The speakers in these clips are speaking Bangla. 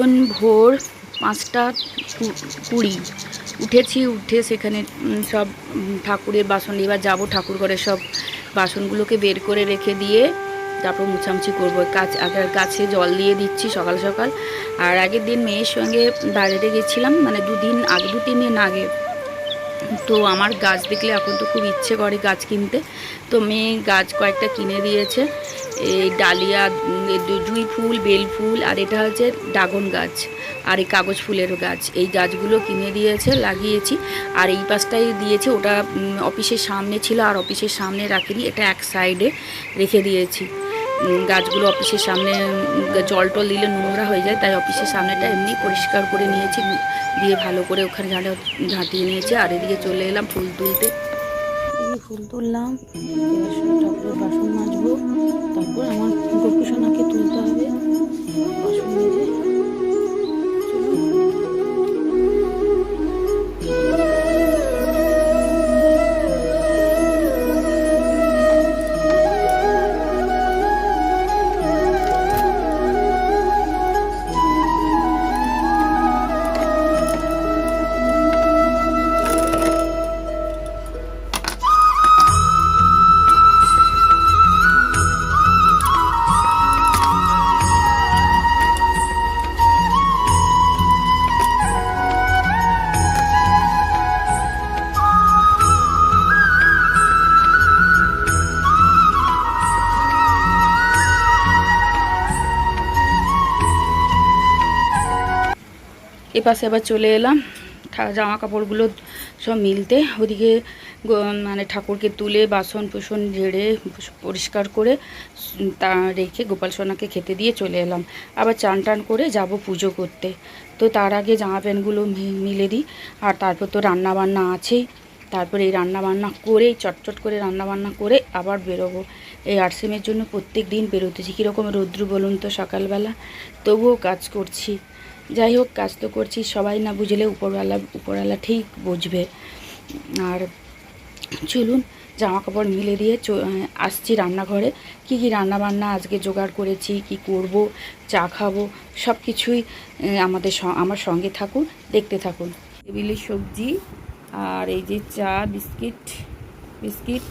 এখন ভোর পাঁচটা কুড়ি। উঠেছি, উঠে সেখানে সব ঠাকুরের বাসন, এবার যাব ঠাকুর ঘরে সব বাসনগুলোকে বের করে রেখে দিয়ে তারপর মুছামুছি করব। কাছ আগের গাছে জল দিয়ে দিচ্ছি সকাল সকাল। আর আগের দিন মেয়ের সঙ্গে বাইরে গেছিলাম মানে দুদিন আগে দু তিন দিন আগে তো আমার গাছ দেখলে এখন তো খুব ইচ্ছে করে গাছ কিনতে। তো মেয়ে গাছ কয়েকটা কিনে দিয়েছে। এই ডালিয়া জুঁই ফুল, বেল ফুল, আর এটা হচ্ছে ড্রাগন গাছ, আর এই কাগজ ফুলের গাছ। এই গাছগুলো কিনে দিয়েছে, লাগিয়েছি, আর এই পাশটাই দিয়েছে, ওটা অফিসের সামনে ছিল, আর অফিসের সামনে রাখিনি এটা এক সাইডে রেখে দিয়েছি। গাছগুলো অফিসের সামনে জল টল দিলে নোংরা হয়ে যায়, তাই অফিসের সামনেটা এমনি পরিষ্কার করে নিয়েছি, দিয়ে ভালো করে ওখানে ঝাঁটা, ঝাঁটিয়ে নিয়েছি, আর এদিকে চলে এলাম ফুল তুলতে। ফুল তুললাম তারপরে বাসন মাজবো, তারপর আমার গোপুসোনাকে তুলতে হবে। বাসন এপাশে আবার চলে এলাম। জামা কাপড়গুলো সব মিলতে। ওদিকে মানে ঠাকুরকে তুলে বাসন কুসন ঝেড়ে পরিষ্কার করে তা রেখে গোপাল সোনাকে খেতে দিয়ে চলে এলাম। আবার চান টান করে যাব পুজো করতে। তো তার আগে জামা প্যান্টগুলো মিলে দিই। আর তারপর তো রান্না বান্না আছেই। তারপরে এই রান্নাবান্না করেই, চটচট করে রান্নাবান্না করে আবার বেরোবো। এই আরসিমের জন্য প্রত্যেক দিন বেরোতেছি। কীরকম রৌদ্র বলুন তো সকালবেলা। তবুও কাজ করছি। যাই হোক, কাজ তো করছি, সবাই না বুঝলে উপরওয়ালা উপরওয়ালা ঠিক বুঝবে। আর চলুন জামা কাপড় মিলে দিয়ে আসছি রান্নাঘরে। কি কি রান্না বান্না আজকে জোগাড় করেছি, কি করব, চা খাব সব কিছুই আমাদের আমার সঙ্গে থাকুন, দেখতে থাকুন। টেবিলের সবজি, আর এই যে চা, বিস্কিট বিস্কিট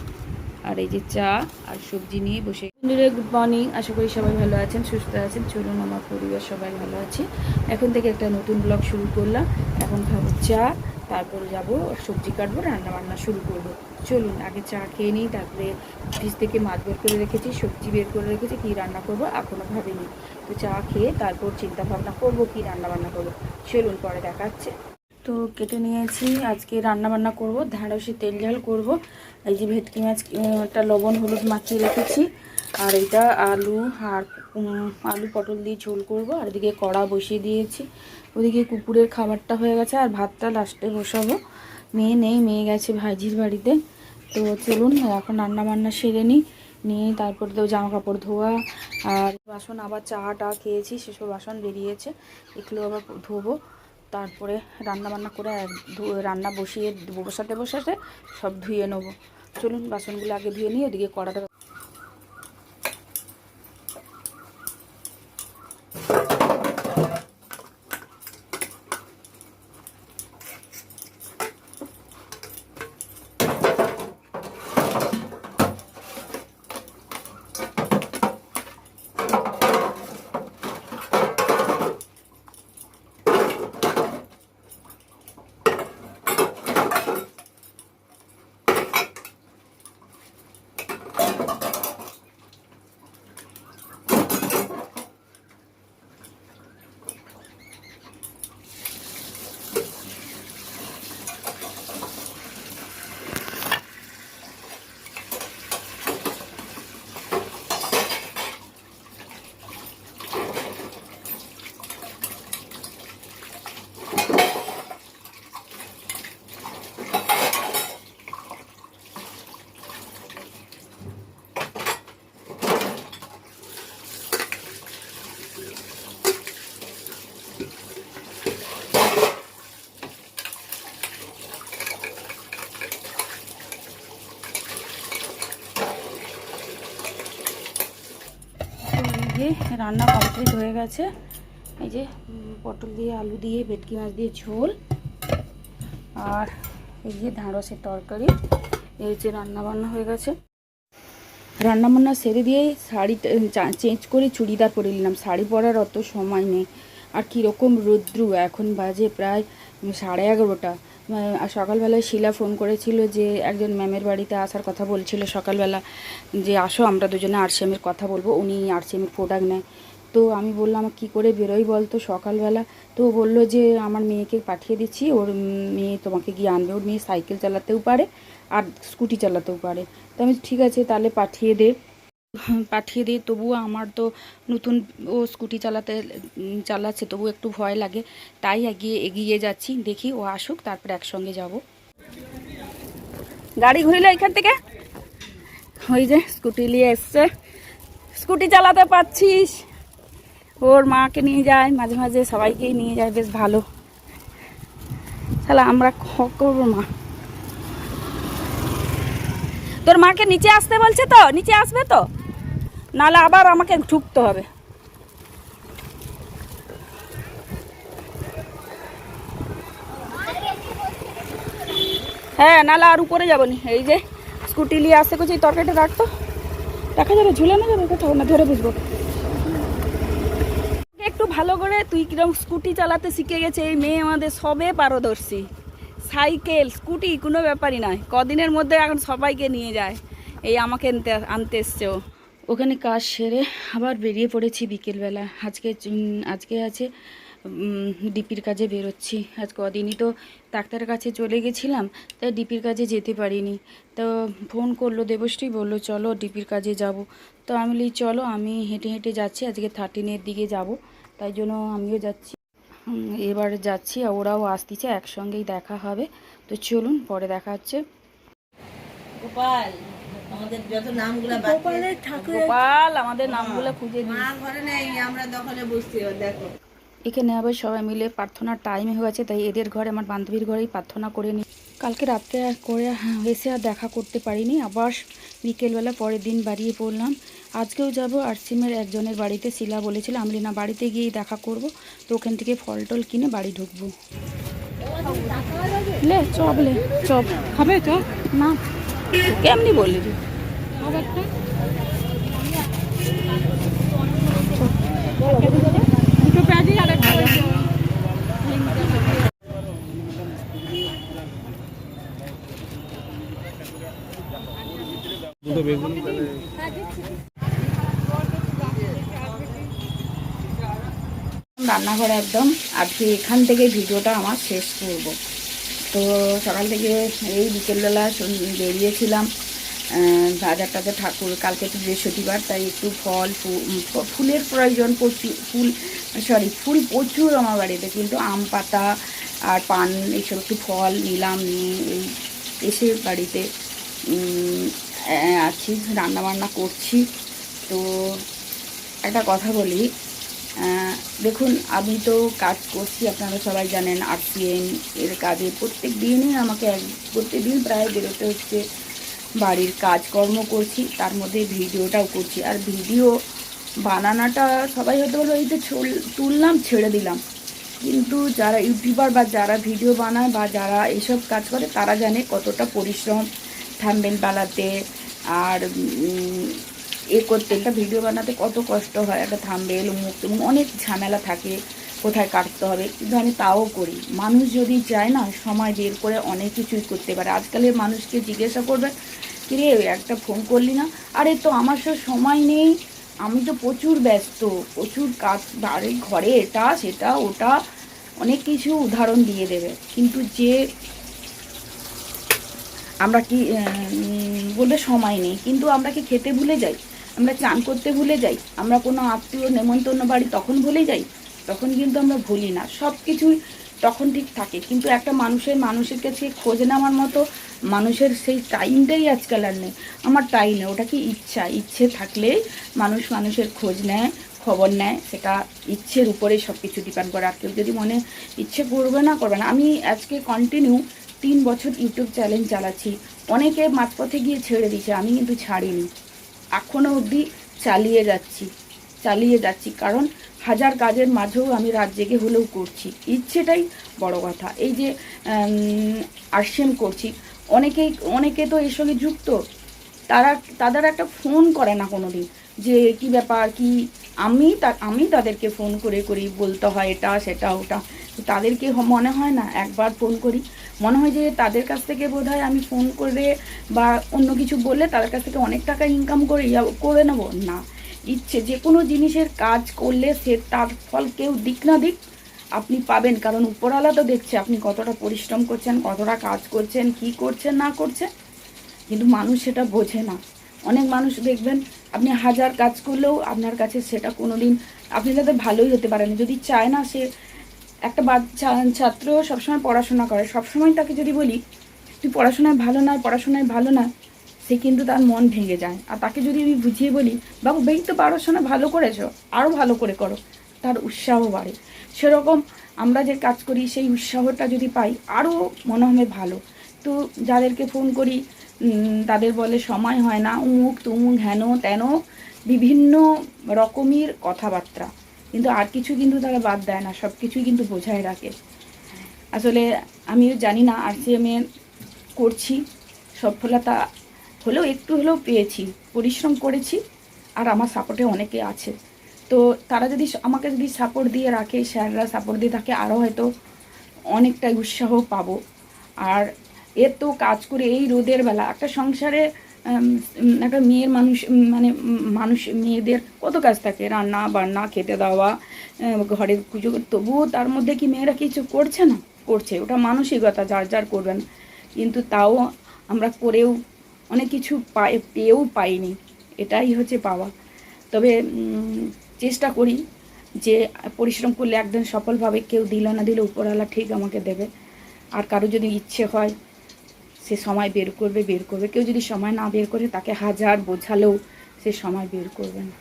আর এই যে চা আর সবজি নিয়ে বসে বন্ধুরা গুড মর্নিং আশা করি সবাই ভালো আছেন, সুস্থ আছেন। চলুন, আমার পরিবার সবাই ভালো আছে। এখন থেকে একটা নতুন ব্লগ শুরু করলাম। এখন খাব চা, তারপর যাব, সবজি কাটবো রান্না বান্না শুরু করব। চলুন, আগে চা খেয়ে নিই, তারপরে ফ্রিজ থেকে মাছ বের করে রেখেছি, সবজি বের করে রেখেছি, কী রান্না করব এখনও ভাবিনি। তো চা খেয়ে তারপর চিন্তা ভাবনা করব, কী রান্না বান্না করব। চলুন, পরে দেখাচ্ছে তো কেটে নিয়েছি। আজকে রান্না বান্না করব ঢ্যাঁড়সে তেল ঝাল করব। এই যে ভেটকি মাছ একটা লবণ হলুদ মাখিয়ে রেখেছি। আর এটা আলু আর আলু পটল দিয়ে ঝোল করব। আর এদিকে কড়া বসিয়ে দিয়েছি। ওদিকে কুকুরের খাবারটা হয়ে গেছে আর ভাতটা লাস্টে বসাবো। মেয়ে নেই, মেয়ে গেছে ভাইজির বাড়িতে। তো চলুন, এখন রান্না বান্না সেরে নিই। নিয়ে তারপর তো জামা কাপড় ধোয়া আর বাসন, আবার চা টা খেয়েছি। সেসব বাসন বেরিয়েছে। এগুলো আবার ধোবো। তারপরে রান্না বান্না করে রান্না বসিয়ে বসাতে বসাতে সব ধুয়ে নেব। চলুন বাসনগুলো আগে ধুয়ে নিয়ে ওদিকে কড়াটা তো এই যে রান্না কমপ্লিট হয়ে গেছে। এই যে পটল দিয়ে আলু দিয়ে, ভেটকি মাছ দিয়ে ঝোল। আর এই যে ঢ্যাঁড়সের তরকারি, এই যে রান্না বান্না হয়ে গেছে। রান্না বান্না সেরে দিয়ে শাড়ি চেঞ্জ করে চুড়িদার পরে নিলাম। শাড়ি পরার অত সময় নেই। আর কীরকম রৌদ্রু, এখন বাজে প্রায় সাড়ে এগারোটা। আর সকালবেলায় শিলা ফোন করেছিল যে একজন ম্যামের বাড়িতে আসার কথা বলছিল সকালবেলা যে, আসো, আমরা দুজনে আরসিএমের কথা বলব, উনি আরসিএমের প্রোডাক্ট নেয়। তো আমি বললাম কী করে বেরোই বলতো সকালবেলা? তো বলল যে, আমার মেয়েকে পাঠিয়ে দিচ্ছি, ওর মেয়ে তোমাকে গিয়ে আনবে, ওর মেয়ে সাইকেল চালাতেও পারে আর স্কুটি চালাতেও পারে। তো আমি, ঠিক আছে, তাহলে পাঠিয়ে দে। পাঠিয়ে দিই। তবুও আমার তো নতুন ও স্কুটি চালাতে চালাচ্ছে তবু একটু ভয় লাগে। তাই এগিয়ে এগিয়ে যাচ্ছি। দেখি ও আসুক, তারপর একসঙ্গে যাব। গাড়ি ঘুরিলে এখান থেকে? ওই যে স্কুটি নিয়ে এসছে। স্কুটি চালাতে পারছিস? ওর মাকে নিয়ে যায়, মাঝে মাঝে সবাইকেই নিয়ে যায়, বেশ ভালো। তাহলে আমরা করব মা? তোর মাকে নিচে আসতে বলছে তো? নিচে আসবে তো? নাহলে আবার আমাকে ঢুকতে হবে। হ্যাঁ নাহলে আর উপরে যাব নি। এই যে স্কুটি নিয়ে আসতে করছি তরকারিটা রাখতো দেখা যাবে ঝুলানো যাবে কোথাও? না, ধরে বুঝব একটু ভালো করে, তুই কিরম স্কুটি চালাতে শিখে গেছে, এই মেয়ে আমাদের সবে পারদর্শী। সাইকেল, স্কুটি, কোনো ব্যাপারই নয় কদিনের মধ্যে এখন সবাইকে নিয়ে যায়। এই আমাকে আনতে আনতে এসছে ওখানে কাজ সেরে আবার বেরিয়ে পড়েছি বিকেলবেলা। আজকে আজকে আছে ডিপির কাজে বেরোচ্ছি। আজ কদিনই তো ডাক্তারের কাছে চলে গেছিলাম, তাই ডিপির কাজে যেতে পারিনি। তো ফোন করল, দেবশ্রী বলল, চলো ডিপির কাজে যাব। তো আমি বলি, চলো, আমি হেঁটে হেঁটে যাচ্ছি, আজকে থার্টিনের দিকে যাব। তাই জন্য আমিও যাচ্ছি। এবার যাচ্ছি ওরাও আসতেছে, একসঙ্গেই দেখা হবে। তো চলুন, পরে দেখা হচ্ছে। গোপাল! আমাদের যত নামগুলো বাকি গোপাল আমাদের নামগুলো খুঁজে দিই মা ঘরে নেই আমরা দখলে বসছি দেখো। এখানে আবার সবাই মিলে প্রার্থনার টাইম হয়ে গেছে তাই এদের ঘরে আমার বান্ধবীর ঘরেই প্রার্থনা করে নিই কালকে রাত্রে আর করে হ্যাঁ, এসে আর দেখা করতে পারিনি আবার বিকেলবেলা পরের দিন বাড়িয়ে পড়লাম। আজকেও যাব আর সিমের একজনের বাড়িতে শিলা বলেছিল আমি না বাড়িতে গিয়েই দেখা করব তো ওখান থেকে ফল টল কিনে বাড়ি ঢুকবো। লে চপ লে চপ। খাবে চপ না। কেমনি বললি রে? দুটো বেগুন তাহলে রান্নাঘরে একদম আজকে এখান থেকে ভিডিওটা আমার শেষ করব তো সকাল থেকে এই বিকেলবেলা বেরিয়েছিলাম। বাজার টাজার ঠাকুর, কালকে তো বৃহস্পতিবার, তাই একটু ফল ফুলের প্রয়োজন প্রচুর, ফুল সরি ফুল প্রচুর আমার বাড়িতে, কিন্তু আম পাতা আর পান, এইসব একটু ফল নিলাম, নিয়ে এই এসে বাড়িতে আছি রান্না বান্না করছি। তো একটা কথা বলি দেখুন, আমি তো কাজ করছি, আপনারা সবাই জানেন আরপিএম এর কাজে। প্রত্যেক দিনই আমাকে প্রত্যেক দিন প্রায় বেরোতে হচ্ছে। বাড়ির কাজকর্ম করছি, তার মধ্যে ভিডিওটাও করছি। আর ভিডিও বানানোটা সবাই হয়তো বলো এই তো তুললাম, ছেড়ে দিলাম। কিন্তু যারা ইউটিউবার বা যারা ভিডিও বানায় বা যারা এইসব কাজ করে, তারা জানে কতটা পরিশ্রম থাম্বেল বানাতে আর এ করতে, একটা ভিডিও বানাতে কত কষ্ট হয়, একটা থাম্বেল, মুখ অনেক ঝামেলা থাকে, কোথায় কাটতে হবে, কিন্তু আমি তাও করি। মানুষ যদি চায় না, সময় বের করে অনেক কিছুই করতে পারে। আজকালের মানুষকে জিজ্ঞাসা করবে কিরে, একটা ফোন করলি না? আরে, তো আমার সব সময় নেই। আমি তো প্রচুর ব্যস্ত, প্রচুর কাজ, বাড়ি, ঘরে এটা, সেটা, ওটা, অনেক কিছু উদাহরণ দিয়ে দেবে। কিন্তু যে আমরা কি বলবে সময় নেই, কিন্তু আমরা কি খেতে ভুলে যাই? আমরা চান করতে ভুলে যাই, আমরা কোনো আত্মীয় নেমন্তন্ন বাড়ি তখন ভুলে যাই, তখন কিন্তু আমরা ভুলি না, সব কিছুই তখন ঠিক থাকে। কিন্তু একটা মানুষের মানুষের কাছে খোঁজ নেওয়ার মতো মানুষের সেই টাইমটাই আজকাল আর নেই। আমার টাইম নেই, ওটা কি ইচ্ছা? ইচ্ছে থাকলে মানুষ মানুষের খোঁজ নেয়, খবর নেয়, সেটা ইচ্ছের উপরে সব কিছু ডিপেন্ড করে। আর কেউ যদি মনে ইচ্ছে করবে না করবে না। আমি আজকে কন্টিনিউ তিন বছর ইউটিউব চ্যানেল চালাচ্ছি। অনেকে মাঝপথে গিয়ে ছেড়ে দিয়েছে, আমি কিন্তু ছাড়িনি। এখনও অবধি চালিয়ে যাচ্ছি চালিয়ে যাচ্ছি। কারণ হাজার কাজের মাঝেও আমি রাত জেগে হলেও করছি। ইচ্ছেটাই বড় কথা। এই যে আর্সেম করছি। অনেকেই, অনেকে তো এর সঙ্গে যুক্ত। তারা, তাদের একটা ফোন করে না কোনো দিন যে, কি ব্যাপার? কি? আমি তা, আমি তাদেরকে ফোন করে করি বলতে হয় এটা, সেটা, ওটা। তো তাদেরকে মনে হয় না? একবার ফোন করি। মনে হয় যে তাদের কাছ থেকে বোধহয় আমি ফোন করে বা অন্য কিছু বললে তাদের কাছ থেকে অনেক টাকা ইনকাম করে করে নেব। না। ইচ্ছে যে কোনো জিনিসের কাজ করলে সে তার ফল কেউ দিক না দিক, আপনি পাবেন। কারণ উপরওয়ালা তো দেখছে আপনি কতটা পরিশ্রম করছেন, কতটা কাজ করছেন, কি করছেন, না করছেন। কিন্তু মানুষ সেটা বোঝে না। অনেক মানুষ দেখবেন আপনি হাজার কাজ করলেও আপনার কাছে সেটা কোনো দিন আপনি তাদের ভালোই হতে পারেন। যদি চায় না সে একটা বাচ্চা ছাত্র সবসময় পড়াশোনা করে। সবসময় তাকে যদি বলি, তুই পড়াশোনায় ভালো নয় পড়াশোনায় ভালো না, সে কিন্তু তার মন ভেঙে যায়। আর তাকে যদি আমি বুঝিয়ে বলি, বাবু বেই তো পড়াশোনা ভালো করেছ আরও ভালো করে করো, তার উৎসাহ বাড়ে। সেরকম আমরা যে কাজ করি, সেই উৎসাহটা যদি পাই আরও মনে হবে ভালো। তো যাদেরকে ফোন করি তাদের বলে, সময় হয় না, উমুক, তুমুক, হেন, তেন, বিভিন্ন রকমের কথাবার্তা। কিন্তু আর কিছু কিন্তু তারা বাদ দেয় না সব কিছুই কিন্তু বোঝায় রাখে। আসলে আমিও জানি না আর সি এমে করছি, সফলতা হলেও, একটু হলেও পেয়েছি, পরিশ্রম করেছি, আর আমার সাপোর্টে অনেকে আছে। তো তারা যদি আমাকে যদি সাপোর্ট দিয়ে রাখে, স্যাররা সাপোর্ট দিয়ে থাকে, আরও হয়তো অনেকটাই উৎসাহ পাবো। আর এর তো কাজ করে এই রোদের বেলা, একটা সংসারে একটা মেয়ের মানুষ মানে মানুষ, মেয়েদের কত কাজ থাকে? রান্না, বান্না, খেতে দেওয়া ঘরের পুজো তবুও তার মধ্যে কি মেয়েরা কিছু করছে না? করছে। ওটা মানসিকতা, যার যার করবেন। কিন্তু তাও আমরা করেও অনেক কিছু পাই, পেয়েও পাইনি। এটাই হচ্ছে পাওয়া। তবে চেষ্টা করি যে পরিশ্রম করলে একদিন সফলভাবে কেউ দিল না দিলে উপরওয়ালা ঠিক আমাকে দেবে। আর কারও যদি ইচ্ছে হয় সে সময় বের করবে বের করবে। কেউ যদি সময় না বের করে তাকে হাজার বোঝালেও সে সময় বের করবে না।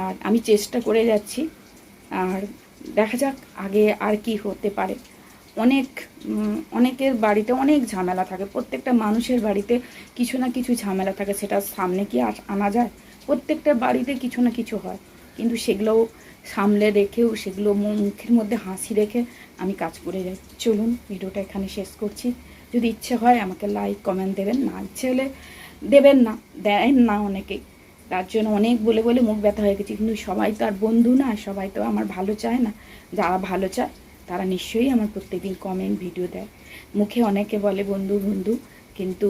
আর আমি চেষ্টা করে যাচ্ছি, আর দেখা যাক আগে আর কি হতে পারে। অনেক অনেকের বাড়িতে অনেক ঝামেলা থাকে। প্রত্যেকটা মানুষের বাড়িতে কিছু না কিছু ঝামেলা থাকে, সেটা সামনে কি আনা যায়? প্রত্যেকটা বাড়িতে কিছু না কিছু হয়। কিন্তু সেগুলোও সামলে রেখেও, সেগুলো মুখের মধ্যে হাসি রেখে আমি কাজ করে যাই চলুন, ভিডিওটা এখানে শেষ করছি। যদি ইচ্ছে হয় আমাকে লাইক কমেন্ট দেবেন, না ইচ্ছে হলে দেবেন না, দেন না অনেকেই তার জন্য অনেক বলে বলে মুখ ব্যথা হয়ে গেছে, কিন্তু সবাই তো আর বন্ধু না, সবাই তো আমার ভালো চায় না। যারা ভালো চায়, তারা নিশ্চয়ই আমার প্রত্যেকদিন কমেন্ট ভিডিও দেয়। মুখে অনেকে বলে বন্ধু বন্ধু, কিন্তু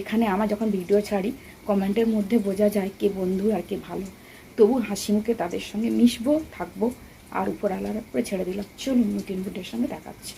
এখানে আমার যখন ভিডিও ছাড়ি কমেন্টের মধ্যে বোঝা যায় কে বন্ধু আর কে ভালো। তবু হাসি মুখে তাদের সঙ্গে মিশবো, থাকব, আর উপর আলার উপরে ছেড়ে দিলাম। চলুন নতুন ভিডিওর সঙ্গে দেখাচ্ছি।